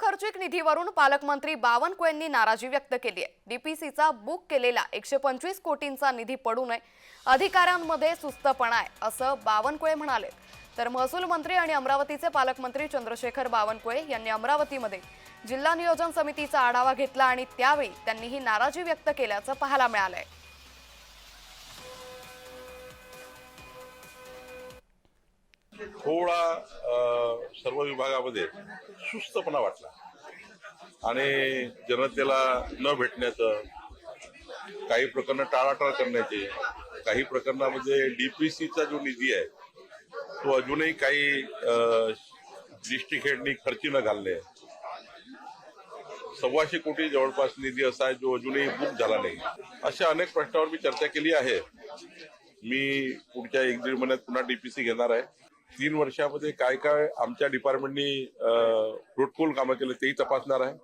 अखर्चिक निधीवरून पालकमंत्री बावनकुळेंनी नाराजी व्यक्त केली आहे. डीपीसीचा बुक केलेला एकशे पंचवीस कोटींचा निधी पडू नये. अधिकाऱ्यांमध्ये सुस्तपणा आहे असं बावनकुळे म्हणाले. तर महसूल मंत्री आणि अमरावतीचे पालकमंत्री चंद्रशेखर बावनकुळे यांनी अमरावतीमध्ये जिल्हा नियोजन समितीचा आढावा घेतला आणि त्यावेळी त्यांनी ही नाराजी व्यक्त केल्याचं पाहायला मिळालंय. थोडा सर्व विभागामध्ये सुस्तपणा वाटला. आणि जनतेला न भेटण्याचं काही प्रकरणं टाळाटाळ करण्याचे काही प्रकरणामध्ये डीपीसीचा जो निधी आहे तो अजूनही काही डिस्ट्रिक्ट हेडनी खर्ची न घालणे. सव्वाशे कोटी जवळपास निधी असा आहे जो अजूनही बुक झाला नाही. अशा अनेक प्रश्नावर मी चर्चा केली आहे. मी पुढच्या एक दीड महिन्यात पुन्हा डीपीसी घेणार आहे. तीन वर्षामध्ये काय काय आमच्या डिपार्टमेंटनी फ्रुटफुल कामं केले तेही तपासणार आहे.